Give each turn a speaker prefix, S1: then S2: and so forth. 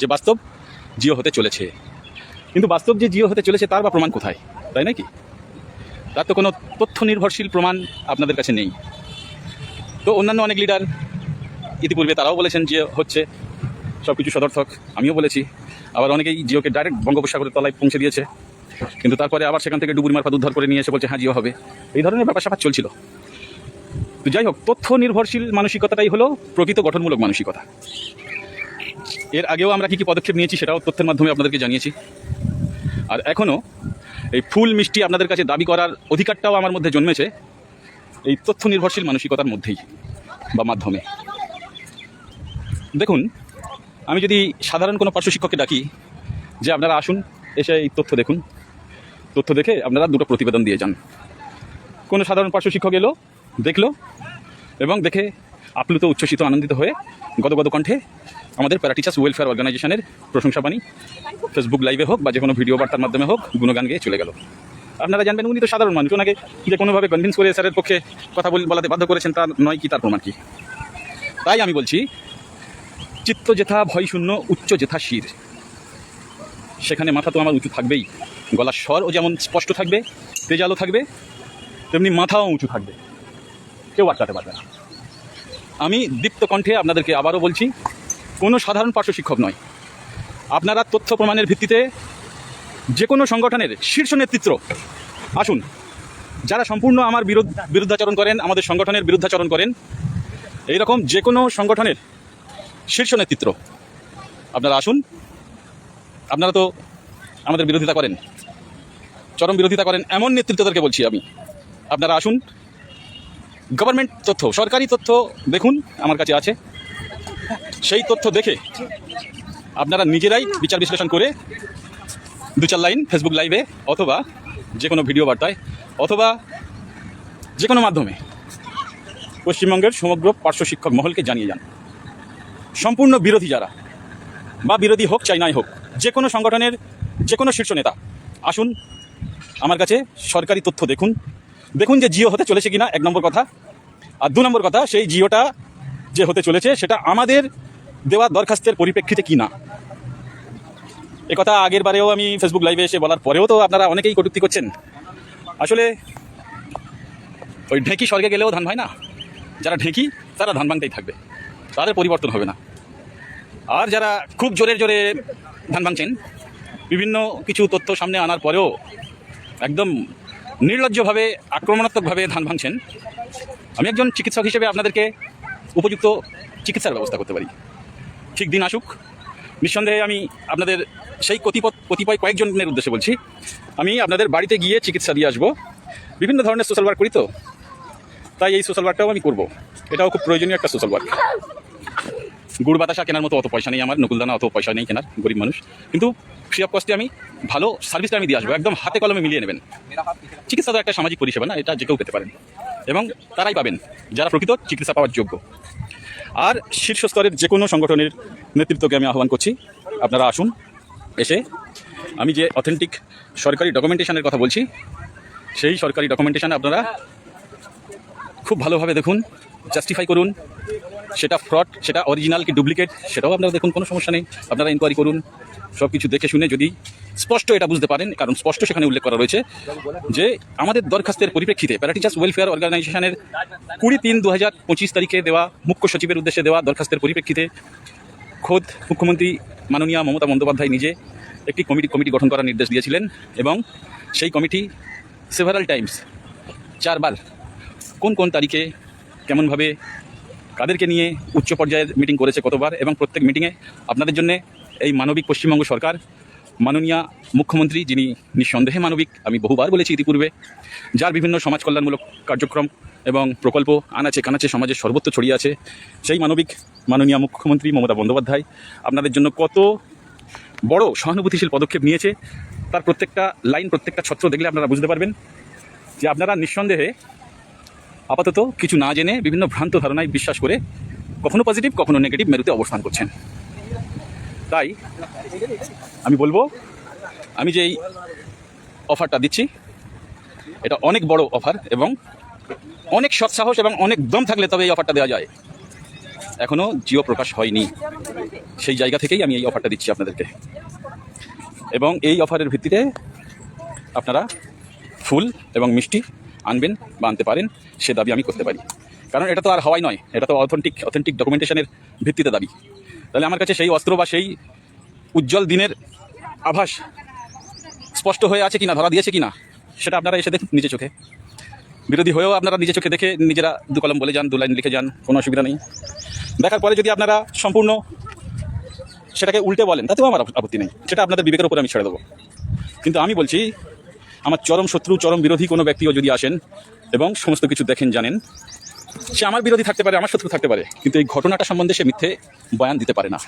S1: যে বাস্তব জিও হতে চলেছে। কিন্তু বাস্তব যে জিও হতে চলেছে, তার বা প্রমাণ কোথায়? তাই নাকি তার তো কোনো তথ্য নির্ভরশীল প্রমাণ আপনাদের কাছে নেই। তো অন্যান্য অনেক লিডার ইতিপূর্বে তারাও বলেছেন যে হচ্ছে সব কিছু সদর্থক, আমিও বলেছি। আবার অনেকেই জিওকে ডাইরেক্ট বঙ্গোপসাগরের তলায় পৌঁছে দিয়েছে। কিন্তু তারপরে আবার সেখান থেকে ডুবুরি মারফত উদ্ধার করে নিয়ে এসে বলছে হ্যাঁ জিও হবে। এই ধরনের ব্যাপার স্যাপার চলছিল। তো যাই হোক তথ্য নির্ভরশীল মানসিকতাটাই হলো প্রকৃত গঠনমূলক মানসিকতা। এর আগেও আমরা কী কী পদক্ষেপ নিয়েছি সেটাও তথ্যের মাধ্যমে আপনাদেরকে জানিয়েছি। আর এখনও এই ফুল মিষ্টি আপনাদের কাছে দাবি করার অধিকারটাও আমার মধ্যে জন্মেছে এই তথ্য নির্ভরশীল মানসিকতার মধ্যেই বা মাধ্যমে। দেখুন, আমি যদি সাধারণ কোনো পার্শ্ব শিক্ষককে ডাকি যে আপনারা আসুন, এসে এই তথ্য দেখুন। তথ্য দেখে আপনারা দুটো প্রতিবেদন দিয়ে যান। কোনো সাধারণ পার্শ্ব শিক্ষক এলো, দেখল এবং দেখে আপ্লুত, উচ্ছ্বসিত, আনন্দিত হয়ে গদগদ কণ্ঠে আমাদের প্যারা টিচার্স ওয়েলফেয়ার অর্গানাইজেশনের প্রশংসা বাণী। ফেসবুক লাইভে হোক বা যে কোনো ভিডিও বার্তার মাধ্যমে হোক, গুণগান গিয়ে চলে গেল। আপনারা জানবেন, উনি তো সাধারণ মানুষ। ওনাকে যে কোনোভাবে কনভিন্স করে স্যারের পক্ষে কথা বল- বলাতে বাধ্য করেছেন, তার নয় কি, তার প্রমাণ কি? তাই আমি বলছি, চিত্ত যেথা ভয় শূন্য, উচ্চ যেথা শির। সেখানে মাথা তো আমার উঁচু থাকবেই। গলার স্বরও যেমন স্পষ্ট থাকবে তেজালো থাকবে, তেমনি মাথাও উঁচু থাকবে। কেউ আটকাতে পারবে না। আমি দীপ্ত কণ্ঠে আপনাদেরকে আবারও বলছি কোনো সাধারণ পার্শ্ব শিক্ষক নয়। আপনারা তথ্য প্রমাণের ভিত্তিতে যে কোনো সংগঠনের শীর্ষ নেতৃত্ব আসুন, যারা সম্পূর্ণ আমার বিরুদ্ধ বিরুদ্ধাচরণ করেন, আমাদের সংগঠনের বিরুদ্ধাচরণ করেন, এইরকম যে কোনো সংগঠনের শীর্ষ নেতৃত্ব আপনারা আসুন। আপনারা তো আমাদের বিরোধিতা করেন, চরম বিরোধিতা করেন, এমন নেতৃত্বদেরকে বলছি আমি। আপনারা আসুন। গভর্নমেন্ট তথ্য, সরকারি তথ্য দেখুন, আমার কাছে আছে। সেই তথ্য দেখে আপনারা নিজেরাই বিচার বিশ্লেষণ করে দু চার লাইন ফেসবুক লাইভে অথবা যে কোনো ভিডিও বার্তায় অথবা যে কোনো মাধ্যমে পশ্চিমবঙ্গের সমগ্র পার্শ্ব শিক্ষক মহলকে জানিয়ে যান। সম্পূর্ণ বিরোধী যারা বা বিরোধী হোক চাই নাই হোক, যে কোনো সংগঠনের যে কোনো শীর্ষ নেতা, আসুন আমার কাছে সরকারি তথ্য দেখুন। দেখুন যে জিও হতে চলেছে কিনা, এক নম্বর কথা। আর দু নম্বর কথা, সেই জিওটা যে হতে চলেছে সেটা আমাদের দেওয়া দরখাস্তের পরিপ্রেক্ষিতে কি না? এ কথা আগের বারেও আমি ফেসবুক লাইভে এসে বলার পরেও তো আপনারা অনেকেই কটূক্তি করছেন। আসলে ওই ঢেঁকি স্বর্গে গেলেও ধান হয় না? যারা ঢেঁকি, তারা ধান ভাঙতেই থাকবে। তাদের পরিবর্তন হবে না। আর যারা খুব জোরে জোরে ধান ভাঙছেন, বিভিন্ন কিছু তথ্য সামনে আনার পরেও একদম নির্লজ্জভাবে, আক্রমণাত্মকভাবে ধান ভাঙছেন, আমি একজন চিকিৎসক হিসেবে আপনাদেরকে উপযুক্ত চিকিৎসার ব্যবস্থা করতে পারি। ঠিক দিন আসুক। নিঃসন্দেহে আমি আপনাদের সেই কতিপত, কতিপয় কয়েকজনের উদ্দেশ্যে বলছি, আমি আপনাদের বাড়িতে গিয়ে চিকিৎসা দিয়ে আসব। বিভিন্ন ধরনের সোশ্যাল ওয়ার্ক করি তো। তাই এই সোশ্যাল ওয়ার্কটাও আমি করব। এটাও খুব প্রয়োজনীয় একটা সোশ্যাল ওয়ার্ক গুড় বাতাসা কেনার মতো অত পয়সা নেই আমার নকুলদানা অত পয়সা নেই কেনার, গরিব মানুষ। কিন্তু ফ্রি অফ কস্টে আমি ভালো সার্ভিসটা আমি দিয়ে আসব। একদম হাতে কলমে মিলিয়ে নেবেন। চিকিৎসা তো একটা সামাজিক পরিষেবা না, এটা যে কেউ পেতে পারেন। এবং তারাই পাবেন যারা প্রকৃত চিকিৎসা পাওয়ার যোগ্য। আর শীর্ষ স্তরের যে কোনো সংগঠনের নেতৃত্বকে আমি আহ্বান করছি, আপনারা আসুন, এসে আমি যে অথেন্টিক সরকারি ডকুমেন্টেশনের কথা বলছি, সেই সরকারি ডকুমেন্টেশন আপনারা খুব ভালোভাবে দেখুন জাস্টিফাই করুন, সেটা ফ্রড সেটা অরিজিনাল কি ডুপ্লিকেট সেটাও আপনারা দেখুন, কোনো সমস্যা নেই। আপনারা ইনকোয়ারি করুন সব কিছু দেখে শুনে যদি স্পষ্ট এটা বুঝতে পারেন, কারণ স্পষ্ট সেখানে উল্লেখ করা রয়েছে যে আমাদের দরখাস্তের পরিপ্রেক্ষিতে প্যারাটিচার্স ওয়েলফেয়ার অর্গানাইজেশনের কুড়ি তিন দু হাজার পঁচিশ তারিখে দেওয়া মুখ্য সচিবের উদ্দেশ্যে দেওয়া দরখাস্তের পরিপ্রেক্ষিতে খোদ মুখ্যমন্ত্রী মাননীয় মমতা বন্দ্যোপাধ্যায় নিজে একটি কমিটি কমিটি গঠন করার নির্দেশ দিয়েছিলেন এবং সেই কমিটি সেভারাল টাইমস চারবার কোন কোন তারিখে কেমনভাবে কাদেরকে নিয়ে উচ্চ পর্যায়ের মিটিং করেছে কতবার এবং প্রত্যেক মিটিংয়ে আপনাদের জন্য এই মানবিক পশ্চিমবঙ্গ সরকার মাননীয় মুখ্যমন্ত্রী যিনি নিঃসন্দেহে মানবিক, আমি বহুবার বলেছি ইতিপূর্বে, যার বিভিন্ন সমাজ কল্যাণমূলক কার্যক্রম এবং প্রকল্প আনাচে কানাচে সমাজের সর্বত্র ছড়িয়ে আছে, সেই মানবিক মাননীয় মুখ্যমন্ত্রী মমতা বন্দ্যোপাধ্যায় আপনাদের জন্য কত বড় সহানুভূতিশীল পদক্ষেপ নিয়েছে, তার প্রত্যেকটা লাইন, প্রত্যেকটা ছত্র দেখলে আপনারা বুঝতে পারবেন যে আপনারা নিঃসন্দেহে আপাতত কিছু না জেনে বিভিন্ন ভ্রান্ত ধারণায় বিশ্বাস করে কখনো পজিটিভ কখনো নেগেটিভ মেরুতে অবস্থান করছেন। তাই আমি বলব, আমি যে এই অফারটা দিচ্ছি, এটা অনেক বড় অফার এবং অনেক সৎসাহস এবং অনেক দম থাকলে তবে এই অফারটা দেওয়া যায়। এখনও জিও প্রকাশ হয়নি। সেই জায়গা থেকেই আমি এই অফারটা দিচ্ছি আপনাদেরকে। এবং এই অফারের ভিত্তিতে আপনারা ফুল এবং মিষ্টি আনবেন বা আনতে পারেন, সে দাবি আমি করতে পারি। কারণ এটা তো আর হওয়াই নয়, এটা তো অথেন্টিক অথেন্টিক ডকুমেন্টেশনের ভিত্তিতে দাবি। তাহলে আমার কাছে সেই অস্ত্র বা সেই উজ্জ্বল দিনের আভাস স্পষ্ট হয়ে আছে কিনা, ধরা দিয়েছে কিনা, সেটা আপনারা এসে দেখুন নিজে চোখে। বিরোধী হয়েও আপনারা নিজে চোখে দেখে নিজেরা দু কলম বলে যান, দু লাইন লিখে যান, কোনো অসুবিধা নেই। দেখার পরে যদি আপনারা সম্পূর্ণ সেটাকে উল্টে বলেন, তাতেও আমার আপত্তি নেই, সেটা আপনাদের বিবেকের উপর আমি ছেড়ে দেবো। কিন্তু আমি বলছি, আমার চরম শত্রু, চরম বিরোধী কোনো ব্যক্তিও যদি আসেন এবং সমস্ত কিছু দেখেন, জানেন সে আমার বিরোধী থাকতে পারে, আমার শত্রু থাকতে পারে, কিন্তু এই ঘটনাটা সম্বন্ধে সে মিথ্যে বয়ান দিতে পারে না।